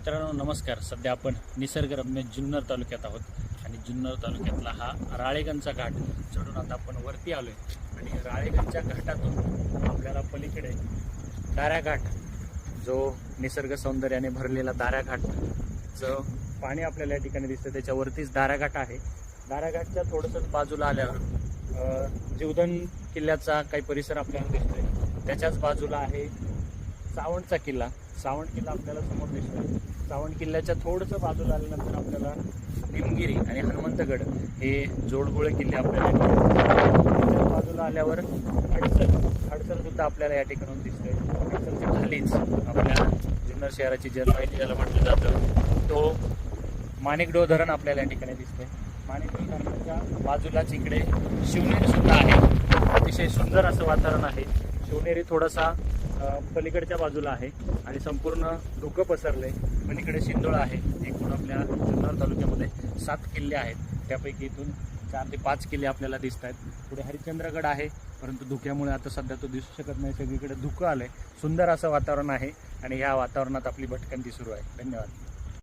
मित्रांनो नमस्कार. सध्या आपण निसर्गरम्य जुन्नर तालुक्यात आहोत आणि जुन्नर तालुक्यातला हा राळेगणचा घाट चढून आता आपण वरती आलोय. आणि राळेगणच्या घाटातून आपल्याला पलीकडे दाऱ्याघाट जो निसर्ग सौंदर्याने भरलेला दाऱ्याघाट जो पाणी आपल्याला या ठिकाणी दिसतं त्याच्यावरतीच दाऱ्याघाट आहे. दाराघाटच्या थोडंसं बाजूला आल्यावर जीवधन किल्ल्याचा काही परिसर आपल्याला दिसतोय. त्याच्याच बाजूला आहे सावंतचा किल्ला. सावंत किल्ला आपल्याला समोर दिसतोय. सावण किल्ल्याच्या थोडंसं बाजूला आल्यानंतर आपल्याला निमगिरी आणि हनुमंतगड हे जोडगोळे किल्ले आपल्याला बाजूला आल्यावर हडसर हडसर सुद्धा आपल्याला या ठिकाणून दिसतोय. हडसरच्या खालीच आपल्या जुन्नर शहराची जलवाहिनी ज्याला म्हटलं जातं तो माणिकडो धरण आपल्याला या ठिकाणी दिसतंय. माणिकडो धरणाच्या बाजूलाच इकडे शिवनेरी सुद्धा आहे. अतिशय सुंदर असं वातावरण आहे. शिवनेरी थोडासा पलीकडच्या बाजूला आहे आणि संपूर्ण धुकं पसरले. पलीकडे शिंदोळ आहे. एकूण आपल्या जुन्नर तालुक्यामध्ये सात किल्ले आहेत. त्यापैकी इथून चार ते पाच किल्ले आपल्याला दिसत आहेत. पुढे हरिश्चंद्रगड आहे परंतु धुक्यामुळे आता सध्या तो दिसू शकत नाही. सगळीकडे धुकं आलंय. सुंदर असं वातावरण आहे आणि ह्या वातावरणात आपली भटकंती सुरू आहे. धन्यवाद.